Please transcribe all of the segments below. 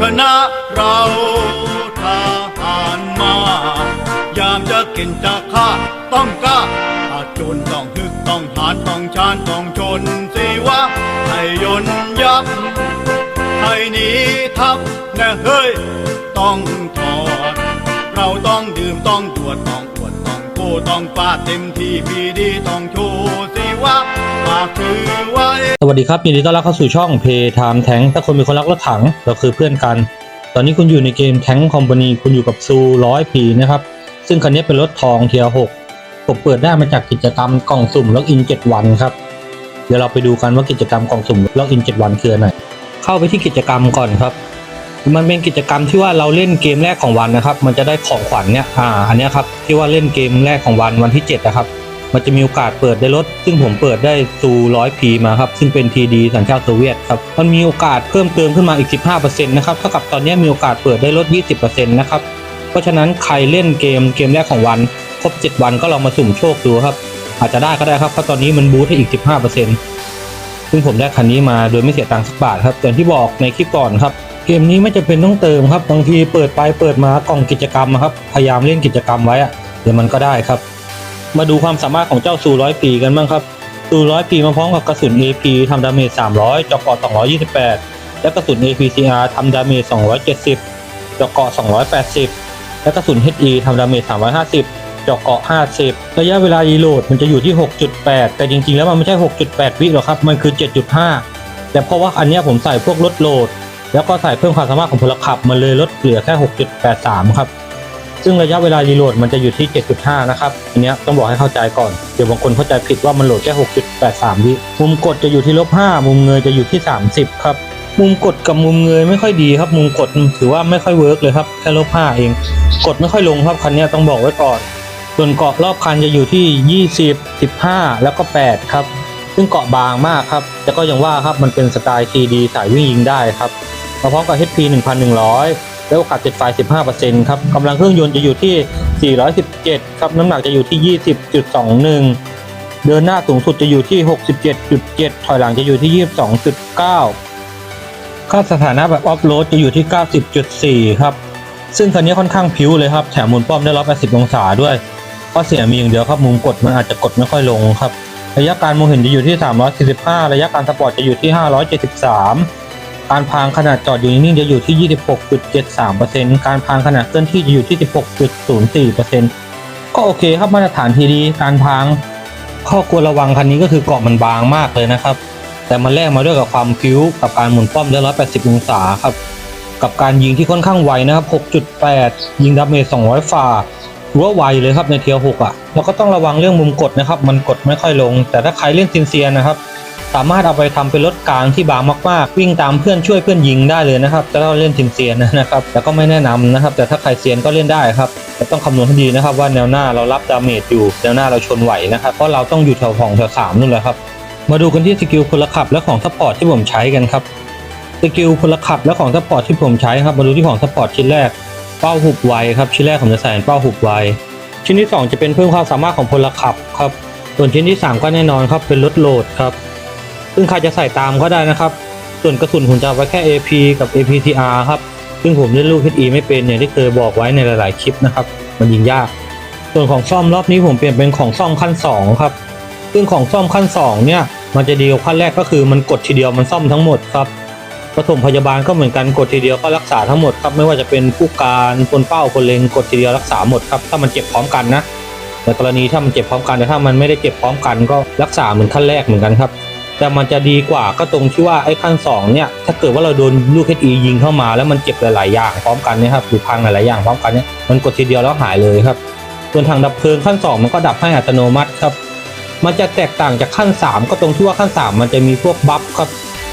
คณะเราทหารมา ยามจะกินจะฆ่าต้องกล้าถ้าจนต้องฮึกต้องหานต้องชานต้องชนสิวะให้ยนยับให้หนีทับนะเฮ้ย ต้องถอด เราต้องดื่มต้องตรวจต้องตรวจต้องโกต้องปาเต็มที่พีดีต้องโช สวัสดีครับยินดีต้อนรับเข้าสู่ช่องเพย์ไทม์แทงถ้าคนมีคนรักรถถังเราคือเพื่อนกัน ตอนนี้คุณอยู่ในเกมแทงคอมพานีคุณอยู่กับซูร้อยปีนะครับ ซึ่งคันนี้เป็นรถทองเทียร์หกผมเปิดได้มาจากกิจกรรมกล่องสุ่มล็อกอิน 7 วันครับ เดี๋ยวเราไปดูกันว่ากิจกรรมกล่องสุ่มล็อกอิน 7 วันคืออะไรเข้าไปที่กิจกรรมก่อนครับ มันเป็นกิจกรรมที่ว่าเราเล่นเกมแรกของวันนะครับ มันจะได้ของขวัญเนี่ยอ่าอันนี้ครับที่ว่าเล่นเกมแรกของวันวันที่7นะครับ มันจะมีโอกาสเปิดได้รถ ซึ่งผมเปิดได้ซูร้อยพีมาครับ ซึ่งเป็นทีดีสัญชาติโซเวียตครับ มันมีโอกาสเพิ่มเติมขึ้นมาอีก 15%นะครับ เท่ากับตอนนี้มีโอกาสเปิดได้รถ20%นะครับ เพราะฉะนั้นใครเล่นเกมเกมแรกของวันครบ 7 วันก็ลองมาสุ่มโชคดูครับ อาจจะได้ก็ได้ครับ เพราะตอนนี้มันบูทให้อีก 15%ซึ่งผมได้คันนี้มาโดยไม่เสียตังค์สักบาทครับ อย่างที่บอกในคลิปก่อนครับ เกมนี้ไม่จำเป็นต้องเติมครับ บางทีเปิดไปเปิดมากล่องกิจกรรมครับ พยายามเล่นกิจกรรมไว้อะเดี๋ยวมันก็ได้ครับ มาดูความสามารถของเจ้าซูร้อยปีกันบ้างครับซูร้อยปีมาพร้อมกับกระสุน AP ทำดาเมจ 300จอกเกาะ228 และกระสุน APCR ทำดาเมจ 270จอกเกาะ280 และกระสุน HE ทำดาเมจ 350จอกเกาะ50 ระยะเวลารีโหลดมันจะอยู่ที่ 6.8 แต่จริงๆ แล้วมันไม่ใช่ 6.8 วิหรอกครับ มันคือ 7.5 แต่เพราะว่าอันนี้ผมใส่พวกลดโหลด แล้วก็ใส่เพิ่มความสามารถของพลขับ มันเลยลดเหลือแค่ 6.83 ครับ ซึ่งระยะเวลารีโหลดมันจะอยู่ที่ 7.5 นะครับ อันนี้ต้องบอกให้เข้าใจก่อน เดี๋ยวบางคนเข้าใจผิดว่ามันโหลดแค่ 6.83 วิมุมกดจะอยู่ที่ลบ 5 มุมเงยจะอยู่ที่ 30 ครับ มุมกดกับมุมเงยไม่ค่อยดีครับ มุมกดถือว่าไม่ค่อยเวิร์กเลยครับ แค่ลบ 5 เอง กดไม่ค่อยลงครับคันนี้ต้องบอกไว้ก่อน ส่วนเกาะรอบคันจะอยู่ที่ 20 15 แล้วก็ 8 ครับ ซึ่งเกาะบางมากครับ แต่ก็ยังว่าครับมันเป็นสไตล์ TD สายวิ่งยิงได้ครับมาพร้อมกับ HP 1100 แล้วโอกาสติดไฟ 15%ครับกำลังเครื่องยนต์จะอยู่ที่ 417 ครับน้ำหนักจะอยู่ที่ 20.21 เดินหน้าสูงสุดจะอยู่ที่ 67.7 ถอยหลังจะอยู่ที่ 22.9 ค่าสถานะแบบออฟโรดจะอยู่ที่ 90.4 ครับ ซึ่งคันนี้ค่อนข้างพิ้วเลยครับ แถมมุนป้อมได้180องศาด้วยข้อเสียมีอย่างเดียวครับมุมกดมันอาจจะกดไม่ค่อยลงครับ ระยะการมองเห็นจะอยู่ที่ 345 ระยะการสปอร์ตจะอยู่ที่ 573 การพางขนาดจอดอยู่นิ่งๆจะอยู่ที่ 26.73%การพางขนาดเคลื่อนที่จะอยู่ที่ 16.04%ก็โอเคครับมาตรฐานทีดีการพางข้อควรระวังคันนี้ก็คือเกาะมันบางมากเลยนะครับ แต่มันแลกมาด้วยกับความพิ้วกับการหมุนป้อมได้180 องศาครับ กับการยิงที่ค่อนข้างไวนะครับ 6.8 ยิงดาเมจ200 ฝ่าถือว่าไวเลยครับในเทียร์6อะแล้วก็ต้องระวังเรื่องมุมกดนะครับ มันกดไม่ค่อยลง แต่ถ้าใครเล่นซินเซียนนะครับ สามารถเอาไปทำเป็นรถกลางที่บางมากๆ วิ่งตามเพื่อนช่วยเพื่อนยิงได้เลยนะครับแต่ถ้าเราเล่นซินเซียนนะครับแต่ก็ไม่แนะนำนะครับ แต่ถ้าใครเซียนก็เล่นได้ครับแต่ต้องคำนวณให้ดีนะครับ ว่าแนวหน้าเรารับดาเมจอยู่แนวหน้าเราชนไหวนะครับเพราะเราต้องอยู่แถวของแถวสามนู่นแหละครับมาดูกันที่สกิลพลขับและของซัพพอร์ตที่ผมใช้กันครับสกิลพลขับและของซัพพอร์ตที่ผมใช้ครับมาดูที่ของซัพพอร์ตชิ้นแรกเป้าหุบไวครับชิ้นแรกผมจะใส่เป็นเป้าหุบไวชิ้นที่ 2 จะเป็นเพิ่มความสามารถของพลขับครับส่วนชิ้นที่ 3 ก็แน่นอนครับเป็นลดโหลดครับ ซึ่งใครจะใส่ตามก็ได้นะครับ ส่วนกระสุนผมจะเอาไว้แค่ AP กับ APTR ครับ ซึ่งผมเล่นลูก HE ไม่เป็นอย่างที่เคยบอกไว้ในหลาย ๆ คลิปนะครับ มันยิงยาก ส่วนของซ่อมรอบนี้ผมเปลี่ยนเป็นของซ่อมขั้น 2 ครับ ซึ่งของซ่อมขั้น 2 เนี่ย มันจะดีกว่าขั้นแรกก็คือมันกดทีเดียวมันซ่อมทั้งหมดครับปฐมพยาบาลก็เหมือนกันกดทีเดียวก็รักษาทั้งหมดครับไม่ว่าจะเป็นผู้การคนเป้าคนเลงกดทีเดียวรักษาหมดครับถ้ามันเจ็บพร้อมกันนะในกรณีถ้ามันเจ็บพร้อมกันแต่ถ้ามันไม่ได้เจ็บพร้อมกันก็รักษาเหมือนขั้นแรกเหมือนกันครับ แต่มันจะดีกว่าก็ตรงที่ว่าไอ้ขั้นสองเนี่ยถ้าเกิดว่าเราโดนลูกเอยิงเข้ามาแล้วมันเจ็บหลายๆอย่างพร้อมกันเนะครับหรือพังหลายๆอย่างพร้อมกันเนี่ยมันกดทีเดียวแล้วหายเลยครับส่วนทางดับเพลิงขั้นสองมันก็ดับให้อัตโนมัติครับ มันจะแตกต่างจากขั้น 3 ก็ตรงที่ว่าขั้น 3 มันจะมีพวกบัฟครับ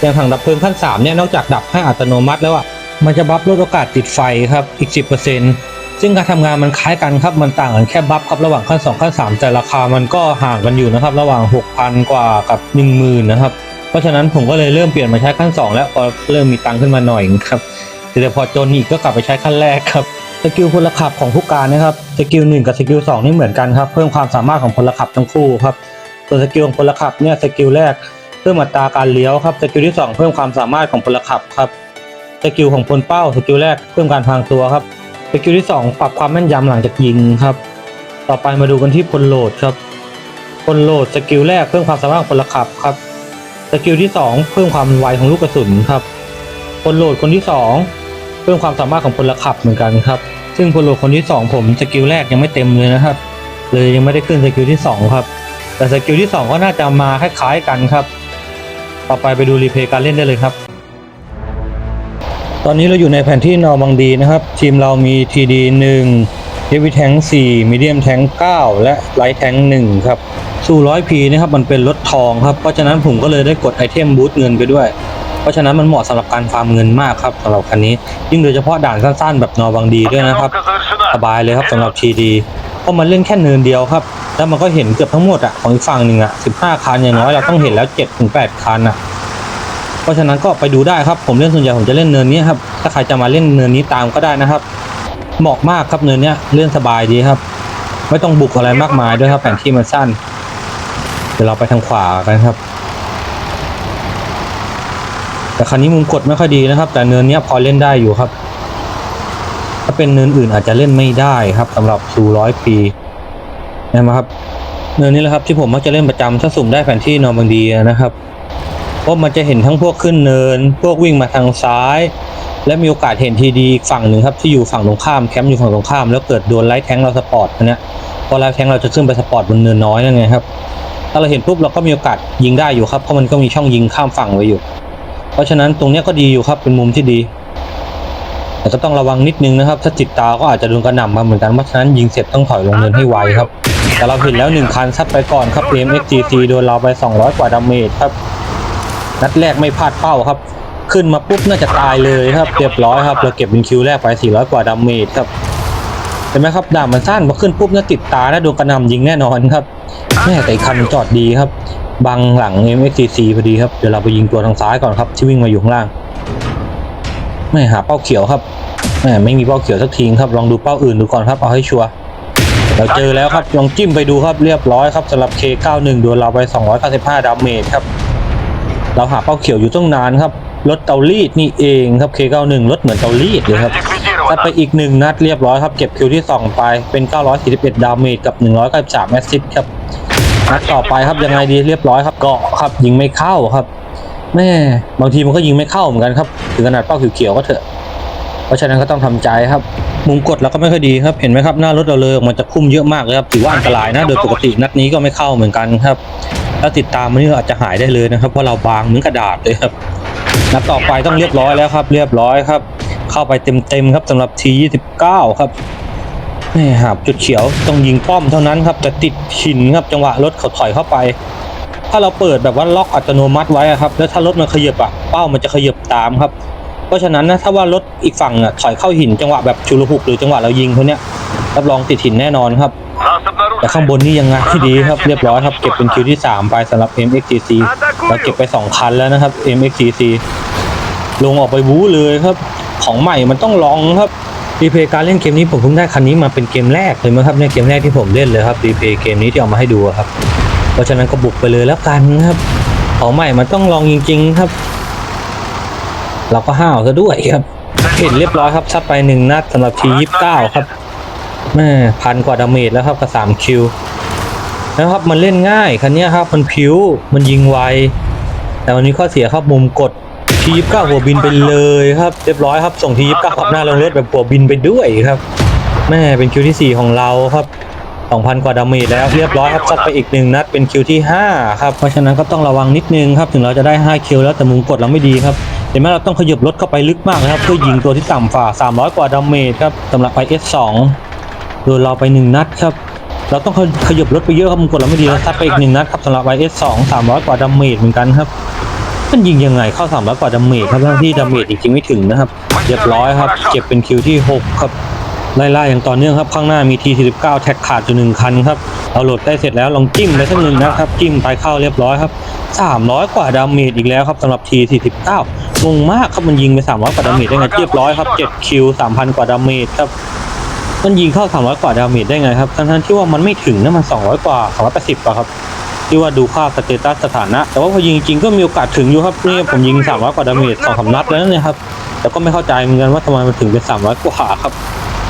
อย่างถังดับเพลิงขั้น3เนี่ยนอกจากดับให้อัตโนมัติแล้วอะมันจะบัฟลดโอกาสติดไฟครับอีก 10% ซึ่งการทำงานมันคล้ายกันครับ มันต่างกันแค่บัฟครับระหว่างขั้น 2 ขั้น 3 แต่ราคามันก็ห่างกันอยู่นะครับ ระหว่าง 6,000 กว่ากับ 10,000 นะครับ เพราะฉะนั้นผมก็เลยเริ่มเปลี่ยนมาใช้ขั้น 2 แล้วพอเริ่มมีตังค์ขึ้นมาหน่อยครับแต่พอจนอีกก็กลับไปใช้ขั้นแรกครับสกิลพลขับของผู้การนะครับสกิลหนึ่งกับสกิลสองนี่เหมือนกันครับเพิ่มความสามารถของพลขับทั้งคู่ครับส่วนสกิลของพลขับเนี่ยสกิลแรกเพิ่มอัตราการเลี้ยวครับสกิลที่สองเพิ่มความสามารถของพลขับครับสกิลของพลเป้าสกิลแรกเพิ่มการพางตัวครับ สกิลที่สองปรับความแม่นยำหลังจากยิงครับ ต่อไปมาดูกันที่พลโหลดครับพลโหลดสกิลแรกเพิ่มความสามารถของพลขับครับสกิลที่สองเพิ่มความไวของลูกกระสุนครับพลโหลดคนที่สองเพิ่มความสามารถของพลขับเหมือนกันครับ ซึ่งพลโหลดคนที่สองผมสกิลแรกยังไม่เต็มเลยนะครับ เลยยังไม่ได้ขึ้นสกิลที่สองครับ แต่สกิลที่สองก็น่าจะมาคล้ายๆกันครับ ต่อไปไปดูรีเพย์การเล่นได้เลยครับ ตอนนี้เราอยู่ในแผนที่นอร์มังดีนะครับ ทีมเรามี TD 1 Heavy Tank 4 Medium Tank 9และ Light Tank 1ครับ สู่ 100P นะครับมันเป็นรถทองครับ เพราะฉะนั้นผมก็เลยได้กดไอเทมบูสต์เงินไปด้วย เพราะฉะนั้นมันเหมาะสำหรับการฟาร์มเงินมากครับสำหรับคันนี้ ยิ่งโดยเฉพาะด่านสั้นๆ แบบนอร์บังดีด้วยนะครับ สบายเลยครับสำหรับ TD เพราะมันเล่นแค่เนินเดียวครับ แล้วมันก็เห็นเกือบทั้งหมดอะของอีกฝั่งหนึ่งอะ15 คันอย่างน้อยเราต้องเห็นแล้ว7-8คันอะ เพราะฉะนั้นก็ไปดูได้ครับผมเล่นส่วนใหญ่ผมจะเล่นเนินนี้ครับถ้าใครจะมาเล่นเนินนี้ตามก็ได้นะครับ เหมาะมากครับเนินเนี้ยเล่นสบายดีครับ ไม่ต้องบุกอะไรมากมายด้วยครับแผนที่มันสั้น เดี๋ยวเราไปทางขวากันครับ แต่คันนี้มุมกดไม่ค่อยดีนะครับ แต่เนินเนี้ยพอเล่นได้อยู่ครับ ถ้าเป็นเนินอื่นอาจจะเล่นไม่ได้ครับสำหรับซูร้อยปีนะครับเนินนี้แหละครับที่ผมมักจะเล่นประจำถ้าสุ่มได้แผนที่นอร์มังดีนะครับ เพราะมันจะเห็นทั้งพวกขึ้นเนิน พวกวิ่งมาทางซ้าย และมีโอกาสเห็นทีดีฝั่งหนึ่งครับที่อยู่ฝั่งตรงข้ามแคมป์อยู่ฝั่งตรงข้าม แล้วเกิดโดนไลท์แทงเราสปอร์ตอันเนี้ยพอไลท์แทงเราจะขึ้นไปสปอร์ตบนเนินน้อยนั่นไงครับถ้าเราเห็นปุ๊บเราก็มีโอกาสยิงได้อยู่ครับเพราะมันก็มีช่องยิงข้ามฝั่งไว้อยู่ เพราะฉะนั้นตรงเนี้ยก็ดีอยู่ครับเป็นมุมที่ดี แต่ก็ต้องระวังนิดนึงนะครับ ถ้าจิตตาก็อาจจะโดนกระหน่ำมาเหมือนกันเพราะฉะนั้นยิงเสร็จต้องถอยลงเนินให้ไวครับ แต่เราเห็นแล้วหนึ่งคันซัดไปก่อนครับ AMXGC โดนเราไป 200 กว่าดาเมจครับ นัดแรกไม่พลาดเป้าครับ ขึ้นมาปุ๊บน่าจะตายเลยครับเรียบร้อยครับเราเก็บเป็นคิวแรกไป 400 กว่าดาเมจครับเห็นไหมครับดาบมันสั้นพอขึ้นปุ๊บน่าติดตาและโดนกระหน่ำยิงแน่นอนครับแม่แต่อีกคันจอดดีครับบังหลัง MXGC พอดีครับเดี๋ยวเราไปยิงตัวทางซ้ายก่อนครับที่วิ่งมาอยู่ข้างล่างไม่หาเป้าเขียวครับแม่ไม่มีเป้าเขียวสักทีครับลองดูเป้าอื่นดูก่อนครับเอาให้ชัวร์เราเจอแล้วครับลองจิ้มไปดูครับเรียบร้อยครับสำหรับ K91 โดนเราไป 295 ดาเมจครับ เราหาเป้าเขียวอยู่ต้องนานครับรถเตารีดนี่เองครับ K91 รถเหมือนเตารีดเลยครับถ้าไปอีกหนึ่งนัดเรียบร้อยครับ เก็บคิวที่ 2 ไปเป็น 941 ดาเมจกับ 193แอสซิสครับนัดต่อไปครับยังไงดีเรียบร้อยครับเกาะครับยิงไม่เข้าครับแม่บางทีมันก็ยิงไม่เข้าเหมือนกันครับถึงขนาดเป้าเขียวๆก็เถอะ เพราะฉะนั้นก็ต้องทำใจครับ มุมกดเราก็ไม่ค่อยดีครับเห็นไหมครับหน้ารถเราเลยออกมันจะพุ่มเยอะมากเลยครับถือว่าอันตรายนะ โดยปกตินัดนี้ก็ไม่เข้าเหมือนกันครับ ถ้าติดตามมันนี่อาจจะหายได้เลยนะครับเพราะเราบางเหมือนกระดาษเลยครับนัดต่อไปต้องเรียบร้อยแล้วครับ เรียบร้อยครับ เข้าไปเต็มๆครับสำหรับ T29 ครับนี่หาบจุดเขียวต้องยิงป้อมเท่านั้นครับแต่ติดหินครับจังหวะรถเขาถอยเข้าไป ถ้าเราเปิดแบบว่าล็อกอัตโนมัติไว้ครับ แล้วถ้ารถมันขยับอะเป้ามันจะขยับตามครับ เพราะฉะนั้นนะถ้าว่ารถอีกฝั่งอะถอยเข้าหินจังหวะแบบชุลหุกหรือจังหวะเรายิงเขาเนี้ยรับรองติดหินแน่นอนครับ แต่ข้างบนนี่ยังไงที่ดีครับเรียบร้อยครับเก็บเป็นคิวที่ 3 ไปสำหรับ MXGC เราเก็บไป 2 คันแล้วนะครับ MXGC ลงออกไปบู๊เลยครับ ของใหม่มันต้องลองครับรีเพย์การเล่นเกมนี้ผมเพิ่งได้คันนี้มาเป็นเกมแรกเลยมั้งครับในยเกมแรกที่ผมเล่นเลยครับรีเพย์เกมนี้ที่เอามาให้ดูอะครับ เพราะฉะนั้นก็บุกไปเลยแล้วกันครับของใหม่มันต้องลองจริง ๆครับ เราก็ห้าวซะด้วยครับ เห็นเรียบร้อยครับซัดไปหนึ่งนัดสำหรับทียี่สิบเก้าครับ แม่พันกว่าดาเมจแล้วครับกับสามคิวแล้วครับมันเล่นง่ายคันนี้ครับมันผิวมันยิงไว แต่วันนี้ข้อเสียครับมุมกดทียี่สิบเก้าหัวบินไปเลยครับเรียบร้อยครับส่งทียี่สิบเก้าขับหน้าลงรถแบบหัวบินไปด้วยครับแม่เป็นคิวที่สี่ของเราครับสองพันกว่าดาเมจแล้วเรียบร้อยครับซัดไปอีกหนึ่งนัดเป็นคิวที่ห้าครับเพราะฉะนั้นก็ต้องระวังนิดนึงครับถึงเราจะได้ห้าคิวแล้วแต่มุมกดเราไม่ดีครับเห็นไหมเราต้องขยับรถเข้าไปลึกมากนะครับเพื่อยิงตัวที่ต่ำฝ่า300 กว่าดาเมจครับสำหรับไป S2 โดนเราไป1นัดครับ เราต้องขยับรถไปเยอะครับมันกดเราไม่ดีเราซัดไปอีก1นัดครับสำหรับไป S2 300กว่าดาเมจเหมือนกันครับมันยิงยังไงเข้า300กว่าดาเมจครับทั้งที่ดาเมจจริงๆไม่ถึงนะครับเรียบร้อยครับ เก็บเป็นคิวที่6ครับไล่ๆอย่างต่อเนื่องครับข้างหน้ามี T49 แท็กขาดอยู่หนึ่งคันครับเอาโหลดได้เสร็จแล้วลองจิ้มไปสักหนึ่งนะครับจิ้มไปเข้าเรียบร้อยครับ300 กว่าดาเมจอีกแล้วครับสำหรับ T49 งงมากครับมันยิงไป300กว่าดาเมจได้ไงเรียบร้อยครับ7คิว3,000 กว่าดาเมจครับ มันยิงเข้า 300 กว่าดาเมจได้ไงครับ ทั้งๆที่ว่ามันไม่ถึงนะมัน 200 กว่า 280กว่าครับ ที่ว่าดูค่าสเตตัสสถานะ แต่ว่าพอยิงจริงก็มีโอกาสถึงอยู่ครับเนี่ยผมยิง 300 กว่าดาเมจสองสานัดแล้วเนี่ยครับ แต่ก็ไม่เข้าใจเหมือนกันว่าทำไมมันถึงเป็น 300 กว่าครับ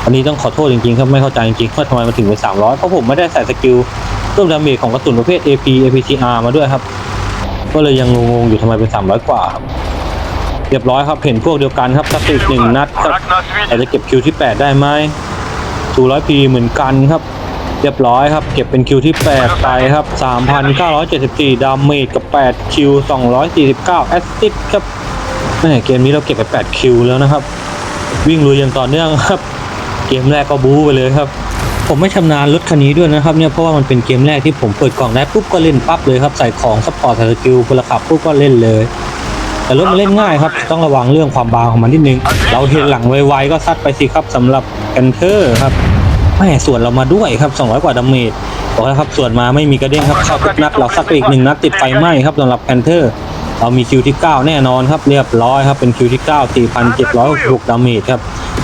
อันนี้ต้องขอโทษจริงๆครับ ไม่เข้าใจจริงๆว่าทำไมมันถึงเป็น300 เพราะผมไม่ได้ใส่สกิลเพิ่มดาเมจของกระสุนประเภท AP APCR มาด้วยครับ ก็เลยยังงงๆอยู่ทำไมเป็น 300 กว่าครับเรียบร้อยครับเห็นพวกเดียวกันครับสติหนึ่งนัดครับอาจจะเก็บคิวที่ 8 ได้ไหม สูร้อยพีเหมือนกันครับ เรียบร้อยครับ เก็บเป็นคิวที่ 8 ไปครับ 3,974 ดาเมจกับ 8 คิว 249 แอสซิสครับแม่เกมนี้เราเก็บไป 8 คิวแล้วนะครับ วิ่งลุยอย่างต่อเนื่องครับ เกมแรกก็บู๊ไปเลยครับ ผมไม่ชำนาญรถคันนี้ด้วยนะครับเนี่ยเพราะว่ามันเป็นเกมแรกที่ผมเปิดกล่องได้ปุ๊บก็เล่นปั๊บเลยครับใส่ของซัพพอร์ตใส่สกิลพลขับปุ๊บก็เล่นเลย แต่รถมันเล่นง่ายครับ ต้องระวังเรื่องความบางของมันนิดนึง เราเห็นหลังไวๆก็ซัดไปสิครับสำหรับกันเทอร์ครับแม่ส่วนเรามาด้วยครับ 200 กว่าดาเมจบอกแล้วครับส่วนมาไม่มีกระเด้งครับเข้าทุกนัดเราซัดไปอีกหนึ่งนัดติดไฟไหม้ครับสำหรับแพนเทอร์เรามีคิวที่ 9 แน่นอนครับ เรียบร้อยครับเป็นคิวที่ 9 4,766ดาเมจครับ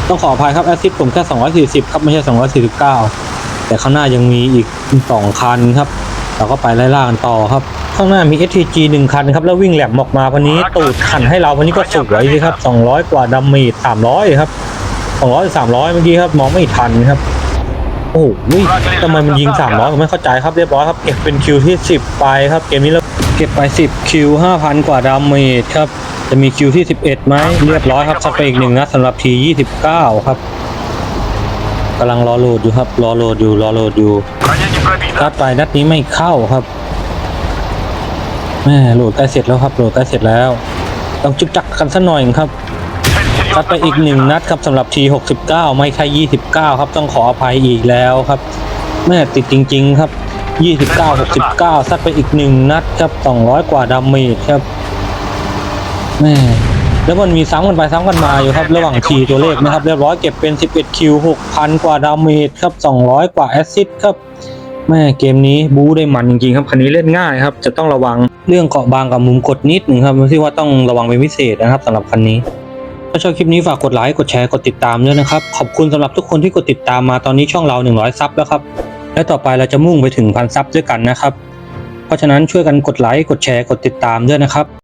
ต้องขออภัยครับแอสซิสผมแค่ 240 ครับ ไม่ใช่ 249 แต่ข้างหน้ายังมีอีก 2 คันครับ เราก็ไปไล่ล่ากันต่อครับ ข้างหน้ามี STG 1 คันครับแล้ววิ่งแหลมออกมาพันนี้ตูดขันให้เราพันนี้ก็สวยสิครับ 200 กว่าดัมเมจ300 ครับ 200 300 เมื่อกี้ครับมองไม่ทันครับ โอ้โหทำไมมันยิง 300ผมไม่เข้าใจครับเรียบร้อยครับเก็บเป็นคิวที่ 10 ไปครับเกมนี้เราเก็บไป 10 คิว 5,000 กว่าดัมมีดครับจะมีคิวที่ 11ไหมเรียบร้อยครับสเปกหนึ่งนะสำหรับที 29 ครับกำลังรอโหลดอยู่ครับรอโหลดอยู่รอโหลดอยู่ข้าไปนัดนี้ไม่เข้าครับ แม่โหลดใกล้เสร็จแล้วครับโหลดใกล้เสร็จแล้ว ต้องจุกจักกันสักหน่อยครับซัดไปอีกหนึ่งนัดครับสำหรับที69 ไม่ใช่29 ครับ ต้องขออภัยอีกแล้วครับ แม่ติดจริง ๆ ครับ 29 69ซัดไปอีกหนึ่งนัดครับ 200 กว่าดาเมจครับแม่แล้วมันมีซ้ำกันไปซ้ำกันมาอยู่ครับ ระหว่างทีตัวเลขนะครับ เรียบร้อยเก็บเป็น 11 คิว 6,000 กว่าดาเมจครับ 200 กว่าแอซิดครับ แม่เกมนี้บู๊ได้มันจริงๆครับคันนี้เล่นง่ายครับจะต้องระวังเรื่องเกาะบางกับมุมกดนิดหนึ่งครับที่ว่าต้องระวังเป็นพิเศษนะครับสำหรับคันนี้ ถ้าชอบคลิปนี้ฝากกดไลค์กดแชร์กดติดตามด้วยนะครับ ขอบคุณสำหรับทุกคนที่กดติดตามมาตอนนี้ช่องเรา 100 ซับแล้วครับ และต่อไปเราจะมุ่งไปถึงพันซับด้วยกันนะครับ เพราะฉะนั้นช่วยกันกดไลค์กดแชร์กดติดตามด้วยนะครับ